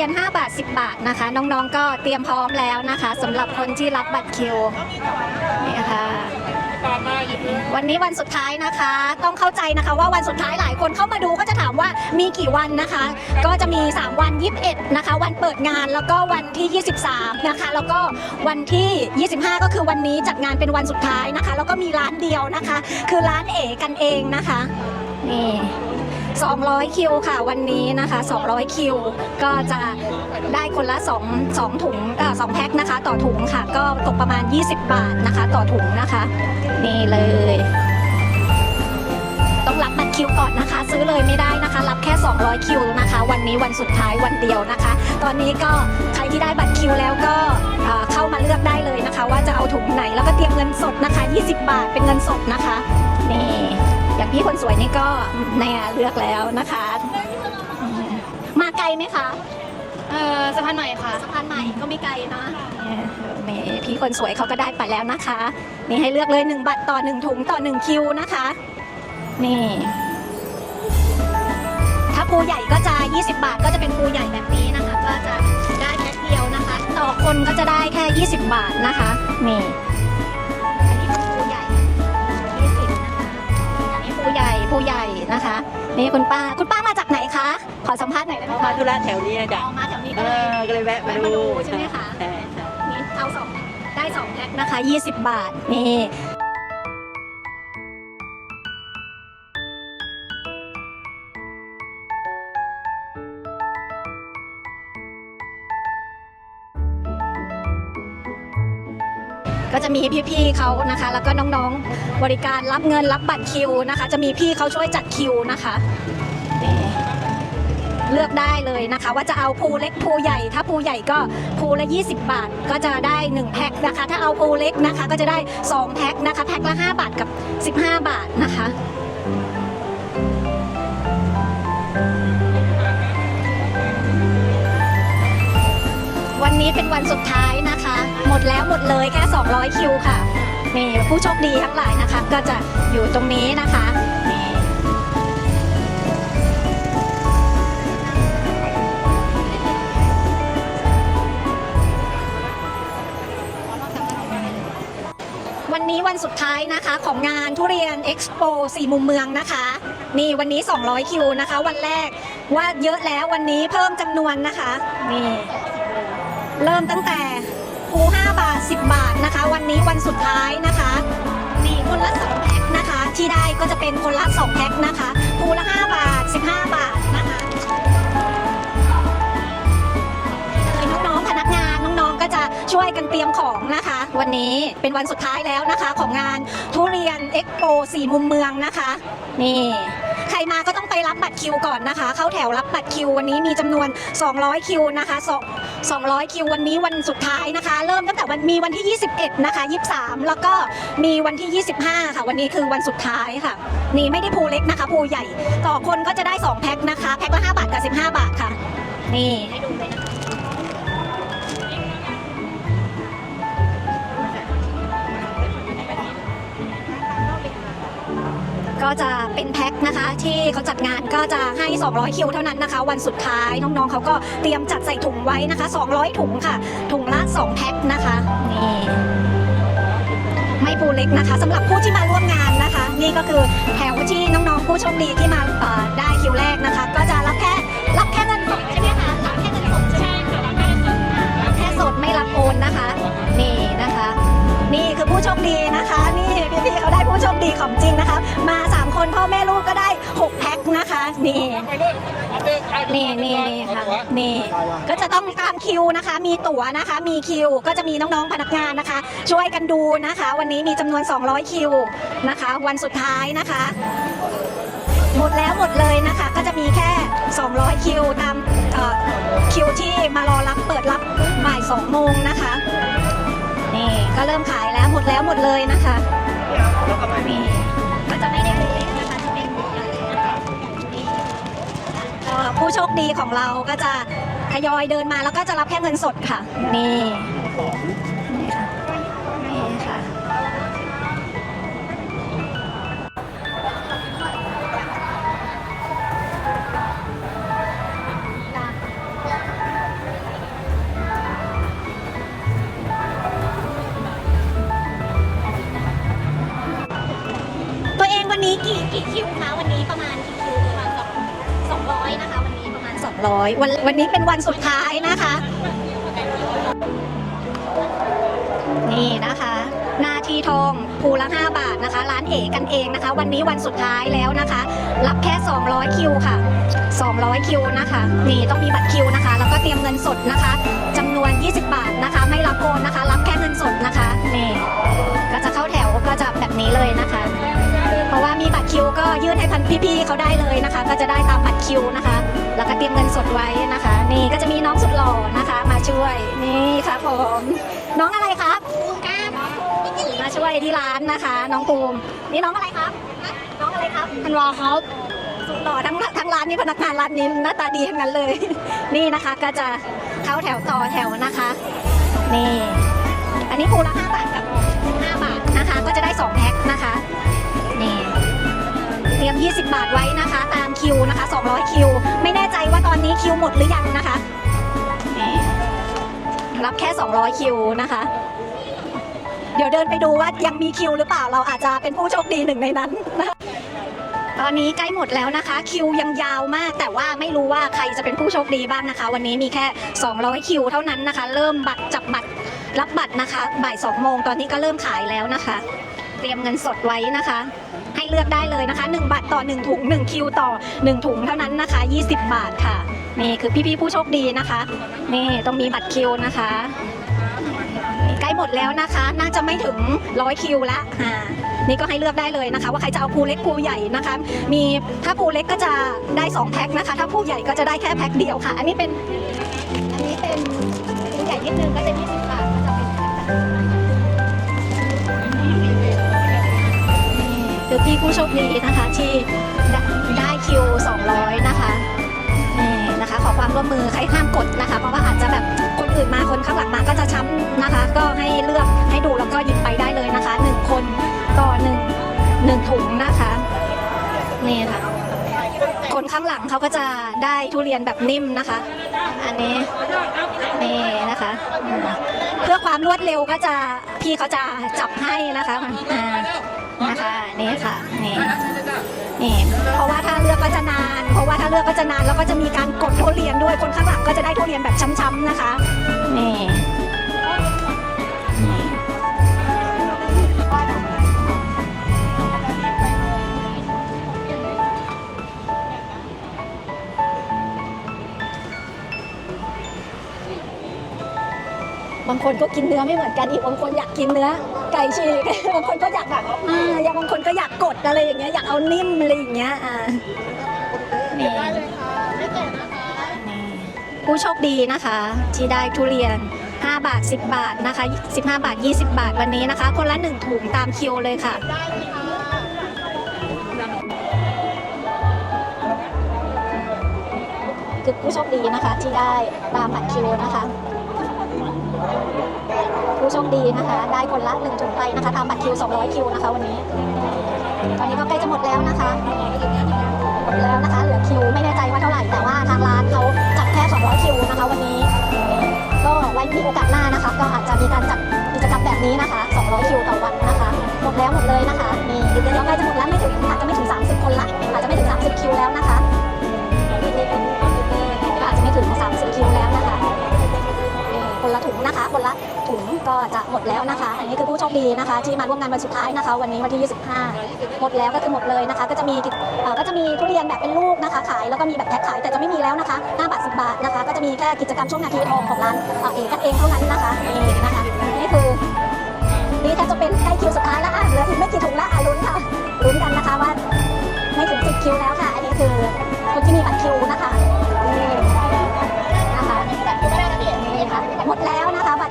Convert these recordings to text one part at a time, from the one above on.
รียน 5 บาท 10 บาทนะคะ น้องๆก็เตรียมพร้อมแล้วนะคะสำหรับคนที่รับบัตรคิวนี่ค่ะวันนี้วันสุดท้ายนะคะ ต้องเข้าใจนะคะว่าวันสุดท้ายหลายคนเข้ามาดูก็จะถามว่ามีกี่วันนะคะ ก็จะมี 3 วัน 21 นะคะ วันเปิดงานแล้วก็วันที่ 23 นะคะ แล้วก็วันที่ 25 ก็คือวันนี้จัดงานเป็นวันสุดท้ายนะคะ แล้วก็มีร้านเดียวนะคะ คือร้านเอกันเองนะคะนี่ 200 คิวค่ะวันนี้นะคะ 200 คิว ก็จะได้คนละ2 2ถุงเอ่อ2แพ็คนะคะ ต่อถุงค่ะ ก็ตกประมาณ 20 บาทนะคะ ต่อถุงนะคะ นี่เลย ต้องรับบัตรคิวก่อนนะคะ ซื้อเลยไม่ได้นะคะ รับแค่ 200 คิวนะคะ วันนี้วันสุดท้ายวันเดียวนะคะ ตอนนี้ก็ใครที่ได้บัตรคิวแล้วก็เอ่อเข้ามาเลือกได้เลยนะคะ ว่าจะเอาถุงไหนแล้วก็เตรียมเงินสดนะคะ 20 บาทเป็นเงินสดนะคะนี่ อย่างพี่คนสวยนี่ก็เนี่ยเลือกแล้วนะคะอืมมาไกลไหมคะ เออสะพานใหม่ค่ะสะพานใหม่ก็ไม่ไกลนะนี่พี่คนสวยเขาก็ได้ไปแล้วนะคะ นี่ให้เลือกเลย1บัตรต่อ1ถุงต่อ1คิวนะคะ นี่ ถ้าปูใหญ่ก็จะ 20 บาทก็จะเป็นปูใหญ่แบบนี้นะคะ ก็จะได้แพ็คเดียวนะคะ ต่อคนก็จะได้แค่ 20 บาทนะคะ นี่อัน ปูใหญ่ปูใหญ่นะคะ นี่คุณป้าคุณป้ามาจากไหนคะ ขอสัมภาษณ์หน่อยได้ไหมมาคะธุระแถวนี้จ้ะออกมาแถวนี้เอก็เลยอก็เลยแวะมาแวะมาดูดูใช่ไหมคะ ใช่ใช่นี่เอาสองแพ็คได้สองแพ็คนะคะ 20 บาท นี่ ก็จะมีพี่ๆเขานะคะ แล้วก็น้องๆบริการรับเงินรับบัตรคิวนะคะ จะมีพี่เขาช่วยจัดคิวนะคะเลือกได้เลยนะคะ ว่าจะเอาภูเล็กภูใหญ่ ถ้าภูใหญ่ก็ภูละ 20 บาท ก็จะได้ 1 แพ็คนะคะ ถ้าเอาภูเล็กนะคะก็จะได้ 2 แพ็คนะคะแพ็คละ 5 บาทกับ 15 บาทนะคะวันนี้เป็นวันสุดท้ายนะคะ หมดแล้วหมดเลยแค่ 200 คิวค่ะนี่ผู้โชคดีทั้งหลายนะคะ ก็จะอยู่ตรงนี้นะคะนี่วันนี้วันสุดท้ายนะคะของงานทุเรียนเอ็กซ์โปสี่มุมเมืองนะคะนี่วันนี้ 200 คิวนะคะ วันแรกว่าเยอะแล้ววันนี้เพิ่มจำนวนนะคะนี่เริ่มตั้งแต่ ภู5บาท 10 บาทนะคะ วันนี้วันสุดท้ายนะคะนี่คนละ2แพ็คนะคะ ที่ได้ก็จะเป็นคนละ2แพ็คนะคะภูละ 5 บาท 15 บาทนะคะน้องๆพนักงานน้องๆก็จะช่วยกันเตรียมของนะคะ วันนี้เป็นวันสุดท้ายแล้วนะคะ ของงานทุเรียนเอ็กโปสี่มุมเมืองนะคะ นี่ ใครมาก็ต้องไปรับบัตรคิวก่อนนะคะ เข้าแถวรับบัตรคิววันนี้มีจำนวน 200 คิวนะคะ2 200 คิววันนี้วันสุดท้ายนะคะ เริ่มตั้งแต่วันมีวันที่ 21 นะคะ 23 แล้วก็มีวันที่ 25 ค่ะ วันนี้คือวันสุดท้ายค่ะ นี่ไม่ได้ภูเล็กนะคะภูใหญ่ ต่อคนก็จะได้ 2 แพ็คนะคะ แพ็คละ 5 บาทกับ 15 บาทค่ะ นี่ให้ดูเลยนะคะ ก็จะเป็นแพ็คนะคะ ที่เขาจัดงานก็จะให้ 200 คิวเท่านั้นนะคะ วันสุดท้ายน้องๆเขาก็เตรียมจัดใส่ถุงไว้นะคะ 200 ถุงค่ะ ถุงละ 2 แพ็คนะคะนี่ไม่ปูเล็กนะคะสำหรับผู้ที่มาร่วมงานนะคะ นี่ก็คือแถวที่น้องๆผู้โชคดีที่มาได้คิวแรกนะคะ ก็จะรับแค่รับแค่เงินสดใช่ไหมคะรับแค่เงินสดใช่ค่ะรับแค่สดไม่รับโอนนะคะ นี่นะคะ นี่คือผู้โชคดีนะคะ ดีของจริงนะคะ มา 3 คนพ่อแม่ลูกก็ได้ 6 แพ็คนะคะ นี่นี่นี่นี่ค่ะนี่ก็จะต้องตามคิวนะคะ มีตั๋วนะคะ มีคิวก็จะมีน้องๆพนักงานนะคะ ช่วยกันดูนะคะ วันนี้มีจำนวน 200 คิวนะคะ วันสุดท้ายนะคะ หมดแล้วหมดเลยนะคะ ก็จะมีแค่ 200 คิวตามคิวที่มารอรับเปิดรับบ่าย2โมงนะคะนี่ก็เริ่มขายแล้วหมดแล้วหมดเลยนะคะ นี่ก็จะไม่ได้เล็กนะคะจะเป็นผู้โชคดีของเราก็จะทยอยเดินมาแล้วก็จะรับแค่เงินสดค่ะ นี่ 300 วันวันนี้เป็นวันสุดท้ายนะคะ นี่นะคะนาทีทองภูละ 5 บาทนะคะ ร้านเอกันเองนะคะ วันนี้วันสุดท้ายแล้วนะคะ รับแค่ 200 คิวค่ะ 200 คิวนะคะ นี่ต้องมีบัตรคิวนะคะ แล้วก็เตรียมเงินสดนะคะจำนวน 20 บาทนะคะ ไม่รับโอนนะคะ รับแค่เงินสดนะคะ นี่ ก็จะเข้าแถวก็จะแบบนี้เลยนะคะ เพราะว่ามีบัตรคิวก็ยื่นให้พันพี่ๆเขาได้เลยนะคะ ก็จะได้ตามบัตรคิวนะคะ เตรียมเงินสดไว้นะคะ นี่ก็จะมีน้องสุดหล่อนะคะ มาช่วยนี่ครับผมน้องอะไรครับมาช่วยที่ร้านนะคะ น้องภูมินี่น้องอะไรครับ น้องอะไรครับธันวาครับสุดหล่อทั้งทั้งร้านนี่พนักงานร้านนี้หน้าตาดีทั้งนั้นเลย นี่นะคะก็จะเข้าแถวต่อแถวนะคะนี่อันนี้ภูละ5บาทกับ5บาทนะคะ ก็จะได้2แพ็คนะคะนี่เตรียม 20 บาทไว้นะคะ ตามคิวนะคะ 200 คิว ไม่แน่ใจว่าตอนนี้คิวหมดหรือยังนะคะรับแค่ 200 คิวนะคะ เดี๋ยวเดินไปดูว่ายังมีคิวหรือเปล่าเราอาจจะเป็นผู้โชคดีหนึ่งในนั้นนะคะตอนนี้ใกล้หมดแล้วนะคะ คิวยังยาวมาก แต่ว่าไม่รู้ว่าใครจะเป็นผู้โชคดีบ้างนะคะ วันนี้มีแค่ 200 คิวเท่านั้นนะคะ เริ่มบัตรจับบัตรรับบัตรนะคะ บ่าย2โมงตอนนี้ก็เริ่มขายแล้วนะคะ เตรียมเงินสดไว้นะคะ ให้เลือกได้เลยนะคะ 1 บาทต่อ 1 ถุง 1 คิวต่อ 1 ถุงเท่านั้นนะคะ 20 บาทค่ะ นี่คือพี่ๆผู้โชคดีนะคะ นี่ต้องมีบัตรคิวนะคะ ใกล้หมดแล้วนะคะ น่าจะไม่ถึงร้อยคิวละอ่านี่ก็ให้เลือกได้เลยนะคะ ว่าใครจะเอาภูเล็กภูใหญ่นะคะ มีถ้าภูเล็กก็จะได้สองแพ็คนะคะ ถ้าภูใหญ่ก็จะได้แค่แพ็คเดียวค่ะ อันนี้เป็นอันนี้เป็นภูใหญ่นิดนึงก็จะ20บาทก็จะเป็นคือพี่ผู้โชคดีนะคะ ร่วมมือใครห้ามกดนะคะ เพราะว่าอาจจะแบบคนอื่นมาคนข้างหลังมาก็จะช้ำนะคะ ก็ให้เลือกให้ดูแล้วก็หยิบไปได้เลยนะคะหนึ่งคนต่อหนึ่งหนึ่งถุงนะคะนี่ค่ะคนข้างหลังเขาก็จะได้ทุเรียนแบบนิ่มนะคะ อันนี้นี่นะคะ เพื่อความรวดเร็วก็จะพี่เขาจะจับให้นะคะอ่านะคะนี่ค่ะนี่ นี่เพราะว่าถ้าเลือกก็จะนาน เพราะว่าถ้าเลือกก็จะนานแล้วก็จะมีการกดทุเรียนด้วยคนข้างหลังก็จะได้ทุเรียนแบบช้ำๆนะคะนี่นี่ บางคนก็กินเนื้อไม่เหมือนกันอีกบางคนอยากกินเนื้อ ไก่ฉีก บางคนก็อยากแบบอ่าอย่างบางคนก็อยากกดอะไรอย่างเงี้ยอยากเอานิ่มอะไรอย่างเงี้ยอ่านี่นี่ผู้โชคดีนะคะ ที่ได้ทุเรียน 5 บาท 10 บาทนะคะ 15 บาท 20 บาทวันนี้นะคะ คนละ 1 ถุงตามคิวเลยค่ะ คือผู้โชคดีนะคะที่ได้ตามบัตรคิวนะคะ ผู้โชคดีนะคะ ได้คนละหนึ่งถุงไปนะคะตามบัตรคิว 200 คิวนะคะวันนี้ ตอนนี้ก็ใกล้จะหมดแล้วนะคะหมดแล้วนะคะ เหลือคิวไม่แน่ใจว่าเท่าไหร่แต่ว่าทางร้านเขาจัดแค่ 200 คิวนะคะ วันนี้ ก็ไว้มีโอกาสหน้านะคะ ก็อาจจะมีการจัดกิจกรรมแบบนี้นะคะ 200 คิวต่อวันนะคะ หมดแล้วหมดเลยนะคะนี่เดี๋ยวใกล้จะหมดแล้วไม่ถึงอาจจะไม่ถึง 30 คนละอาจจะไม่ถึง 30 คิวแล้วนะคะอาจจะไม่ถึง 30 คิวแล้วนะคะคนละถุงนะคะคนละ ก็จะหมดแล้วนะคะ อันนี้คือผู้โชคดีนะคะ ที่มาร่วมงานวันสุดท้ายนะคะ วันนี้วันที่ 25 หมดแล้วก็คือหมดเลยนะคะ ก็จะมีก็จะมีทุเรียนแบบเป็นลูกนะคะ ขายแล้วก็มีแบบแพ็คขายแต่จะไม่มีแล้วนะคะ5บาท10บาทนะคะ ก็จะมีแค่กิจกรรมช่วงนาทีทองของร้านเอเองกันเองเท่านั้นนะคะนี่นะคะนี่คือนี่แทบจะเป็นใกล้คิวสุดท้ายแล้วอะเหลืออีกไม่กี่ถุงละอะลุ้นค่ะลุ้นกันนะคะว่าไม่ถึง10คิวแล้วค่ะ อันนี้คือคนที่มีบัตรคิวนะคะ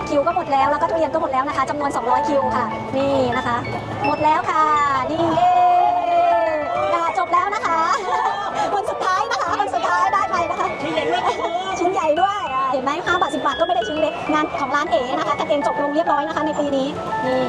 คิวก็หมดแล้วแล้วก็ทุเรียนก็หมดแล้วนะคะจำนวน 200 คิวค่ะ นี่นะคะ หมดแล้วค่ะ นี่เย้ด่าจบแล้วนะคะคนสุดท้ายนะคะคนสุดท้ายได้ไปนะคะ ชิ้นใหญ่ด้วยชิ้นใหญ่ด้วยอะเห็นไหมห้าบาทสิบาทก็ไม่ได้ชิ้นเล็กงานของร้านเอ๋นะคะกันเองจบลงเรียบร้อยนะคะในปีนี้นี่